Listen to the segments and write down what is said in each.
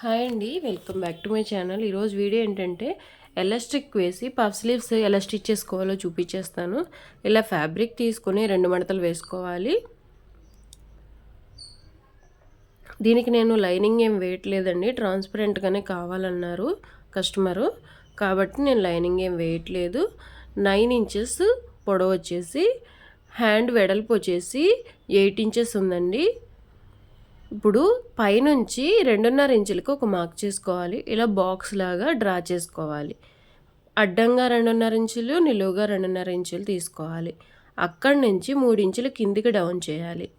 Hi అండి welcome back to my channel. ఈరోజు video ఏంటంటే ఎలాస్టిక్ వేసి పఫ్ స్లీవ్స్ ఎలా స్టిచ్ చేసుకోవాలో చూపించేస్తాను. ఇలా ఫ్యాబ్రిక్ తీసుకొని రెండు మడతలు వేసుకోవాలి. దీనికి నేను లైనింగ్ ఏం వేయట్లేదండి ట్రాన్స్పరెంట్గానే కావాలన్నారు కస్టమరు. కాబట్టి నేను లైనింగ్ ఏం వేయట్లేదు. నైన్ ఇంచెస్ పొడవు వచ్చేసి హ్యాండ్ వెడల్పు వచ్చేసి ఎయిట్ ఇంచెస్ ఉందండి. ఇప్పుడు పైనుంచి రెండున్నర ఇంచులకు ఒక మార్క్ చేసుకోవాలి. ఇలా బాక్స్ లాగా డ్రా చేసుకోవాలి. అడ్డంగా రెండున్నర ఇంచులు నిలువుగా రెండున్నర ఇంచులు తీసుకోవాలి. అక్కడి నుంచి మూడు ఇంచులు కిందికి డౌన్ చేయాలి.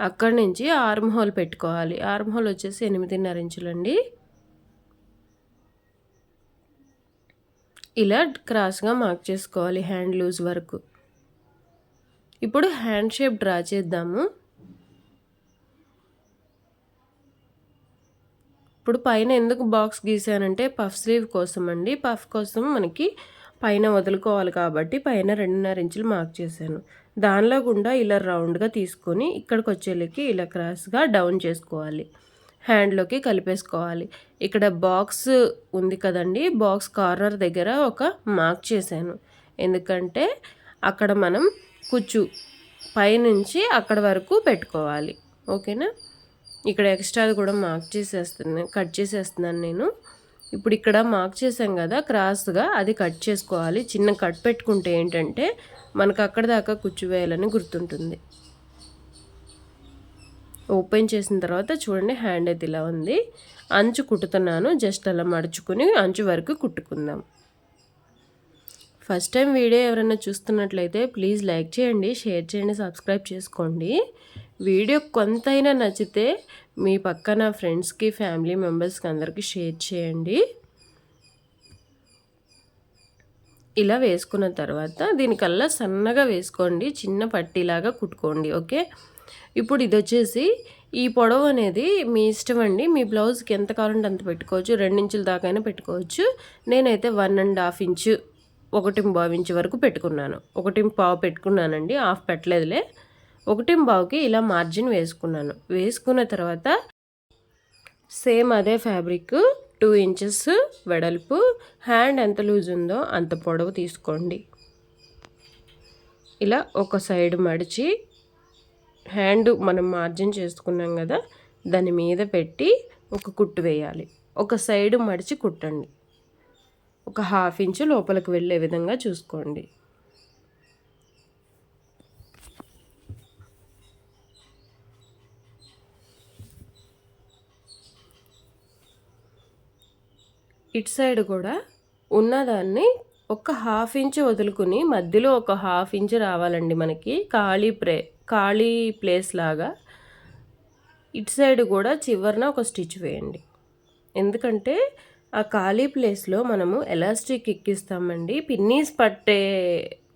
అక్కడి నుంచి ఆర్మ్ హోల్ పెట్టుకోవాలి. ఆర్మ్ హోల్ వచ్చేసి ఎనిమిదిన్నర ఇంచులండి. ఇలా క్రాస్గా మార్క్ చేసుకోవాలి. హ్యాండ్ లూజ్ వరకు. ఇప్పుడు హ్యాండ్ షేప్ డ్రా చేద్దాము. ఇప్పుడు పైన ఎందుకు బాక్స్ గీసానంటే పఫ్ స్లీవ్ కోసం అండి. పఫ్ కోసం మనకి పైన వదులుకోవాలి కాబట్టి పైన రెండున్నర ఇంచులు మార్క్ చేశాను. దానిలో గుండా ఇలా రౌండ్గా తీసుకొని ఇక్కడికి వచ్చేళ్ళకి ఇలా క్రాస్గా డౌన్ చేసుకోవాలి. హ్యాండ్లోకి కలిపేసుకోవాలి. ఇక్కడ బాక్స్ ఉంది కదండి బాక్స్ కార్నర్ దగ్గర ఒక మార్క్ చేశాను. ఎందుకంటే అక్కడ మనం కుచ్చు పైనుంచి అక్కడ వరకు పెట్టుకోవాలి. ఓకేనా? ఇక్కడ ఎక్స్ట్రాది కూడా మార్క్ చేసేస్తున్నాను కట్ చేసేస్తున్నాను నేను. ఇప్పుడు ఇక్కడ మార్క్ చేసాం కదా క్రాస్గా అది కట్ చేసుకోవాలి. చిన్న కట్ పెట్టుకుంటే ఏంటంటే మనకు అక్కడ దాకా వేయాలని గుర్తుంటుంది. ఓపెన్ చేసిన తర్వాత చూడండి హ్యాండ్ అయితే ఇలా ఉంది. అంచు కుట్టుతున్నాను జస్ట్ అలా మడుచుకుని అంచు వరకు కుట్టుకుందాం. ఫస్ట్ టైం వీడియో ఎవరైనా చూస్తున్నట్లయితే ప్లీజ్ లైక్ చేయండి షేర్ చేయండి సబ్స్క్రైబ్ చేసుకోండి. వీడియో కొంతైనా నచ్చితే మీ పక్కన ఫ్రెండ్స్కి ఫ్యామిలీ మెంబర్స్కి అందరికీ షేర్ చేయండి. ఇలా వేసుకున్న తర్వాత దీనికల్లా సన్నగా వేసుకోండి చిన్న పట్టీలాగా కుట్టుకోండి ఓకే? ఇప్పుడు ఇది వచ్చేసి ఈ పొడవు అనేది మీ ఇష్టం అండి. మీ బ్లౌజ్కి ఎంత కావాలంటే అంత పెట్టుకోవచ్చు. రెండించుల దాకైనా పెట్టుకోవచ్చు. నేనైతే వన్ అండ్ హాఫ్ ఇంచు ఒకటి పావు ఇంచు వరకు పెట్టుకున్నాను. ఒకటి పావు పెట్టుకున్నానండి. హాఫ్ పెట్టలేదులే. ఒకటి బావుకి ఇలా మార్జిన్ వేసుకున్నాను. వేసుకున్న తర్వాత సేమ్ అదే ఫ్యాబ్రిక్ టూ ఇంచెస్ వెడల్పు హ్యాండ్ ఎంత లూజ్ ఉందో అంత పొడవు తీసుకోండి. ఇలా ఒక సైడ్ మడిచి హ్యాండ్ మనం మార్జిన్ చేసుకున్నాం కదా దాని మీద పెట్టి ఒక కుట్టు వేయాలి. ఒక సైడ్ మడిచి కుట్టండి. ఒక హాఫ్ ఇంచు లోపలికి వెళ్ళే విధంగా చూసుకోండి. ఇటు సైడ్ కూడా ఉన్నదాన్ని ఒక హాఫ్ ఇంచ్ వదులుకుని మధ్యలో ఒక హాఫ్ ఇంచ్ రావాలండి మనకి ఖాళీ ప్రే ఖాళీ ప్లేస్ లాగా. ఇటు సైడ్ కూడా చివరిన ఒక స్టిచ్ వేయండి. ఎందుకంటే ఆ ఖాళీ ప్లేస్లో మనము ఎలాస్టిక్ ఎక్కిస్తామండి. పిన్నీస్ పట్టే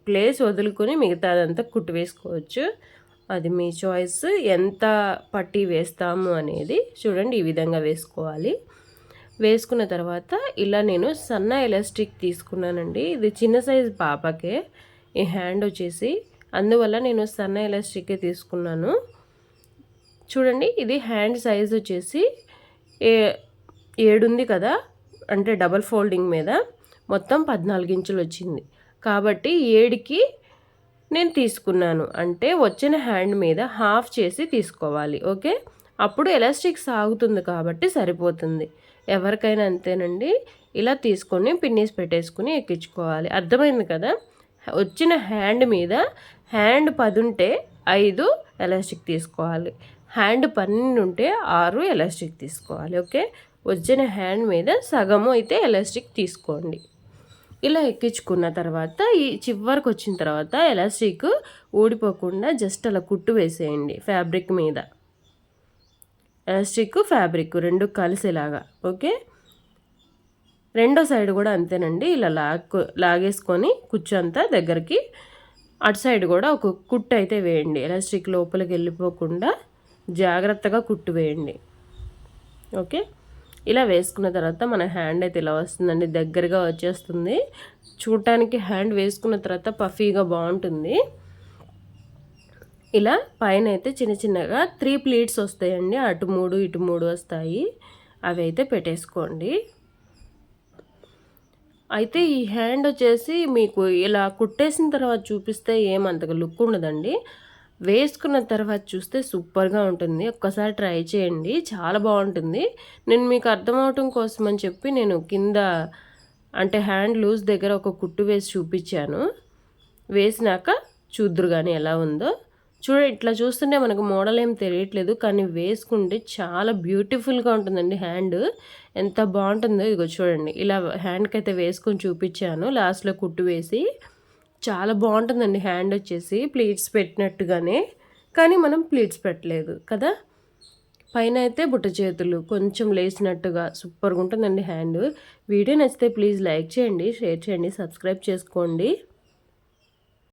ప్లేస్ వదులుకొని మిగతాదంతా కుట్టు వేసుకోవచ్చు. అది మీ చాయిస్. ఎంత పట్టి వేస్తాము అనేది చూడండి ఈ విధంగా వేసుకోవాలి. వేసుకున్న తర్వాత ఇలా నేను సన్న ఎలాస్టిక్ తీసుకున్నానండి. ఇది చిన్న సైజు పాపకే. ఈ హ్యాండ్ వచ్చేసి అందువల్ల నేను సన్న ఎలాస్టిక్కే తీసుకున్నాను. చూడండి ఇది హ్యాండ్ సైజ్ వచ్చేసి ఏ ఏడుంది కదా? అంటే డబల్ ఫోల్డింగ్ మీద మొత్తం పద్నాలుగు ఇంచులు వచ్చింది. కాబట్టి ఏడుకి నేను తీసుకున్నాను. అంటే వచ్చిన హ్యాండ్ మీద హాఫ్ చేసి తీసుకోవాలి. ఓకే? అప్పుడు ఎలాస్టిక్ సాగుతుంది కాబట్టి సరిపోతుంది. ఎవరికైనా అంతేనండి. ఇలా తీసుకొని పిన్నీస్ పెట్టేసుకుని ఎక్కించుకోవాలి. అర్థమైంది కదా? వచ్చిన హ్యాండ్ మీద హ్యాండ్ పది ఉంటే ఐదు ఎలాస్టిక్ తీసుకోవాలి. హ్యాండ్ పన్నెండు ఉంటే ఆరు ఎలాస్టిక్ తీసుకోవాలి. ఓకే? వచ్చిన హ్యాండ్ మీద సగము అయితే ఎలాస్టిక్ తీసుకోండి. ఇలా ఎక్కించుకున్న తర్వాత ఈ చివరికి వచ్చిన తర్వాత ఎలాస్టిక్ ఊడిపోకుండా జస్ట్ అలా కుట్టు వేసేయండి ఫ్యాబ్రిక్ మీద. ఎలాస్టిక్ ఫ్యాబ్రిక్ రెండు కలిసేలాగా ఓకే? రెండో సైడ్ కూడా అంతేనండి. ఇలా లాగ్ లాగేసుకొని కూర్చోంతా దగ్గరికి అటు సైడ్ కూడా ఒక కుట్టు అయితే వేయండి. ఎలాస్టిక్ లోపలికి వెళ్ళిపోకుండా జాగ్రత్తగా కుట్టు వేయండి. ఓకే? ఇలా వేసుకున్న తర్వాత మన హ్యాండ్ అయితే ఇలా వస్తుందండి. దగ్గరగా వచ్చేస్తుంది. చూడటానికి హ్యాండ్ వేసుకున్న తర్వాత పఫీగా బాగుంటుంది. ఇలా పైన అయితే చిన్న చిన్నగా త్రీ ప్లీట్స్ వస్తాయండి. అటు మూడు ఇటు మూడు వస్తాయి. అవి అయితే పెట్టేసుకోండి. అయితే ఈ హ్యాండ్ వచ్చేసి మీకు ఇలా కుట్టేసిన తర్వాత చూపిస్తే ఏమంతగా లుక్ ఉండదండి. వేసుకున్న తర్వాత చూస్తే సూపర్గా ఉంటుంది. ఒక్కసారి ట్రై చేయండి. చాలా బాగుంటుంది. నేను మీకు అర్థమవటం కోసం అని చెప్పి నేను కింద అంటే హ్యాండ్ లూజ్ దగ్గర ఒక కుట్టు వేసి చూపించాను. వేసినాక చూద్దురు కానీ ఎలా ఉందో. చూడ ఇట్లా చూస్తుంటే మనకు మోడల్ ఏం తెలియట్లేదు కానీ వేసుకుంటే చాలా బ్యూటిఫుల్గా ఉంటుందండి హ్యాండ్. ఎంత బాగుంటుందో ఇదిగో చూడండి. ఇలా హ్యాండ్కి అయితే వేసుకొని చూపించాను. లాస్ట్లో కుట్టు వేసి చాలా బాగుంటుందండి హ్యాండ్ వచ్చేసి ప్లీట్స్ పెట్టినట్టుగానే. కానీ మనం ప్లీట్స్ పెట్టలేదు కదా. పైన అయితే బుట్ట చేతులు కొంచెం లేచినట్టుగా సూపర్గా ఉంటుందండి హ్యాండ్. వీడియో నచ్చితే ప్లీజ్ లైక్ చేయండి షేర్ చేయండి సబ్స్క్రైబ్ చేసుకోండి.